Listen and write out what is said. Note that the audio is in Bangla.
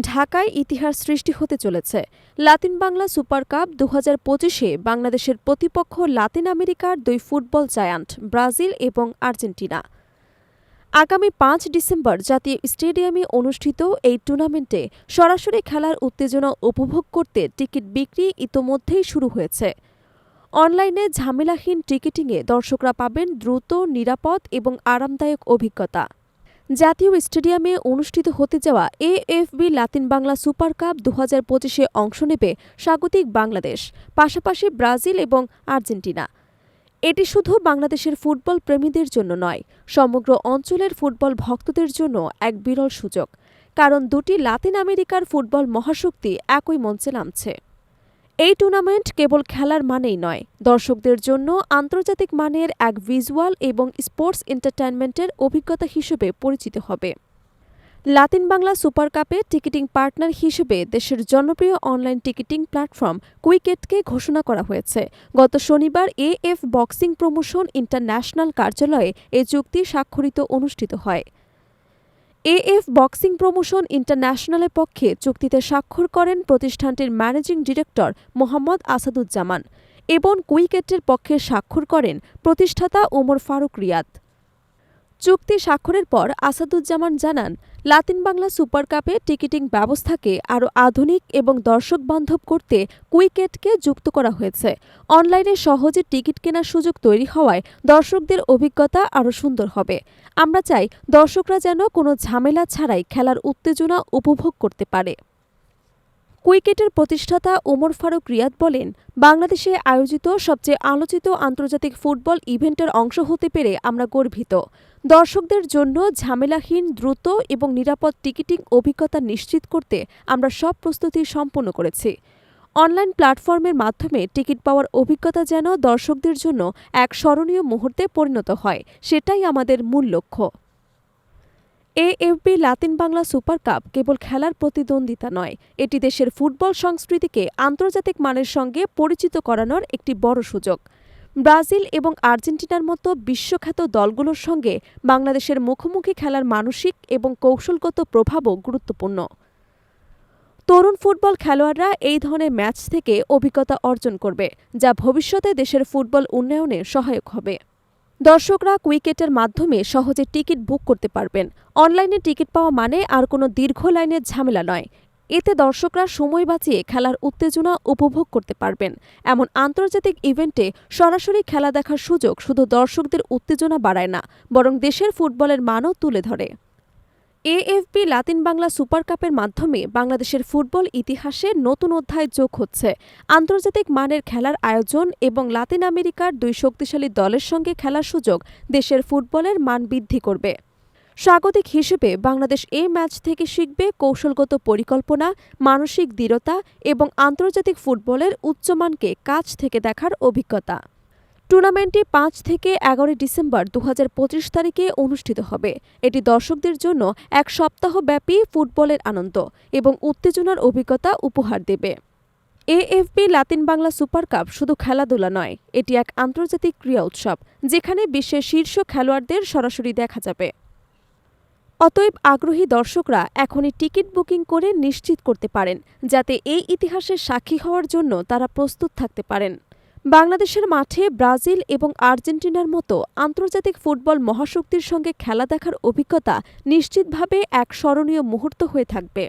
ঢাকায় ইতিহাস সৃষ্টি হতে চলেছে। লাতিন বাংলা সুপার কাপ দু হাজার পঁচিশে বাংলাদেশের প্রতিপক্ষ লাতিন আমেরিকার দুই ফুটবল জায়ান্ট, ব্রাজিল এবং আর্জেন্টিনা। আগামী পাঁচ ডিসেম্বর জাতীয় স্টেডিয়ামে অনুষ্ঠিত এই টুর্নামেন্টে সরাসরি খেলার উত্তেজনা উপভোগ করতে টিকিট বিক্রি ইতোমধ্যেই শুরু হয়েছে। অনলাইনে ঝামেলাহীন টিকিটিংয়ে দর্শকরা পাবেন দ্রুত, নিরাপদ এবং আরামদায়ক অভিজ্ঞতা। জাতীয় স্টেডিয়ামে অনুষ্ঠিত হতে যাওয়া AFB Latin Bangla super cup দু হাজার পঁচিশে অংশ নেবে স্বাগতিক বাংলাদেশ, পাশাপাশি ব্রাজিল এবং আর্জেন্টিনা। এটি শুধু বাংলাদেশের ফুটবল প্রেমীদের জন্য নয়, সমগ্র অঞ্চলের ফুটবল ভক্তদের জন্য এক বিরল সুযোগ, কারণ দুটি লাতিন আমেরিকার ফুটবল মহাশক্তি একই মঞ্চে নামছে। এই টুর্নামেন্ট কেবল খেলার মানেই নয়, দর্শকদের জন্য আন্তর্জাতিক মানের এক ভিজুয়াল এবং স্পোর্টস এন্টারটেনমেন্টের অভিজ্ঞতা হিসেবে পরিচিত হবে। লাতিন বাংলা সুপার কাপে টিকিটিং পার্টনার হিসেবে দেশের জনপ্রিয় অনলাইন টিকিটিং প্ল্যাটফর্ম কুইকেটকে ঘোষণা করা হয়েছে। গত শনিবার এএফ বক্সিং প্রমোশন ইন্টারন্যাশনাল কার্যালয়ে এ চুক্তি স্বাক্ষরিত অনুষ্ঠিত হয়। এএফ বক্সিং প্রমোশন ইন্টারন্যাশনালের পক্ষে চুক্তিতে স্বাক্ষর করেন প্রতিষ্ঠানটির ম্যানেজিং ডিরেক্টর মোহাম্মদ আসাদুজ্জামান এবং কুইকেটের পক্ষে স্বাক্ষর করেন প্রতিষ্ঠাতা ওমর ফারুক রিয়াদ। চুক্তি স্বাক্ষরের পর আসাদুজ্জামান জানান লাতিন বাংলা সুপার কাপে টিকিটিং ব্যবস্থাকে আরও আধুনিক এবং দর্শক বান্ধব করতে কুইকেটকে যুক্ত করা হয়েছে। অনলাইনে সহজে টিকিট কেনার সুযোগ তৈরি হওয়ায় দর্শকদের অভিজ্ঞতা আরও সুন্দর হবে। আমরা চাই দর্শকরা যেন কোনো ঝামেলা ছাড়াই খেলার উত্তেজনা উপভোগ করতে পারে। কুইকেটের প্রতিষ্ঠাতা ওমর ফারুক রিয়াদ বলেন, বাংলাদেশে আয়োজিত সবচেয়ে আলোচিত আন্তর্জাতিক ফুটবল ইভেন্টের অংশ হতে পেরে আমরা গর্বিত। দর্শকদের জন্য ঝামেলাহীন, দ্রুত এবং নিরাপদ টিকিটিং অভিজ্ঞতা নিশ্চিত করতে আমরা সব প্রস্তুতি সম্পন্ন করেছি। অনলাইন প্ল্যাটফর্মের মাধ্যমে টিকিট পাওয়ার অভিজ্ঞতা যেন দর্শকদের জন্য এক স্মরণীয় মুহূর্তে পরিণত হয়, সেটাই আমাদের মূল লক্ষ্য। AFB Latin Bangla super cup কেবল খেলার প্রতিদ্বন্দ্বিতা নয়, এটি দেশের ফুটবল সংস্কৃতিকে আন্তর্জাতিক মানের সঙ্গে পরিচিত করানোর একটি বড় সুযোগ। ব্রাজিল এবং আর্জেন্টিনার মতো বিশ্বখ্যাত দলগুলোর সঙ্গে বাংলাদেশের মুখোমুখি খেলার মানসিক এবং কৌশলগত প্রভাবও গুরুত্বপূর্ণ। তরুণ ফুটবল খেলোয়াড়রা এই ধরনের ম্যাচ থেকে অভিজ্ঞতা অর্জন করবে, যা ভবিষ্যতে দেশের ফুটবল উন্নয়নে সহায়ক হবে। দর্শকরা কুইকেটের মাধ্যমে সহজে টিকিট বুক করতে পারবেন। অনলাইনে টিকিট পাওয়া মানে আর কোনো দীর্ঘ লাইনের ঝামেলা নয়। এতে দর্শকরা সময় বাঁচিয়ে খেলার উত্তেজনা উপভোগ করতে পারবেন। এমন আন্তর্জাতিক ইভেন্টে সরাসরি খেলা দেখার সুযোগ শুধু দর্শকদের উত্তেজনা বাড়ায় না, বরং দেশের ফুটবলের মানও তুলে ধরে। এএফপি লাতিন বাংলা সুপার কাপের মাধ্যমে বাংলাদেশের ফুটবল ইতিহাসে নতুন অধ্যায় যোগ হচ্ছে। আন্তর্জাতিক মানের খেলার আয়োজন এবং লাতিন আমেরিকার দুই শক্তিশালী দলের সঙ্গে খেলার সুযোগ দেশের ফুটবলের মান বৃদ্ধি করবে। স্বাগতিক হিসেবে বাংলাদেশ এই ম্যাচ থেকে শিখবে কৌশলগত পরিকল্পনা, মানসিক দৃঢ়তা এবং আন্তর্জাতিক ফুটবলের উচ্চমানকে কাছ থেকে দেখার অভিজ্ঞতা। টুর্নামেন্টটি পাঁচ থেকে এগারোই ডিসেম্বর দু হাজার পঁচিশ তারিখে অনুষ্ঠিত হবে। এটি দর্শকদের জন্য এক সপ্তাহব্যাপী ফুটবলের আনন্দ এবং উত্তেজনার অভিজ্ঞতা উপহার দেবে। AFB Latin Bangla super cup শুধু খেলাধুলা নয়, এটি এক আন্তর্জাতিক ক্রীড়া উৎসব, যেখানে বিশ্বের শীর্ষ খেলোয়াড়দের সরাসরি দেখা যাবে। অতএব আগ্রহী দর্শকরা এখনই টিকিট বুকিং করে নিশ্চিত করতে পারেন, যাতে এই ইতিহাসের সাক্ষী হওয়ার জন্য তারা প্রস্তুত থাকতে পারেন। বাংলাদেশের মাঠে ব্রাজিল এবং আর্জেন্টিনার মতো আন্তর্জাতিক ফুটবল মহাশক্তির সঙ্গে খেলা দেখার অভিজ্ঞতা নিশ্চিতভাবে এক স্মরণীয় মুহূর্ত হয়ে থাকবে।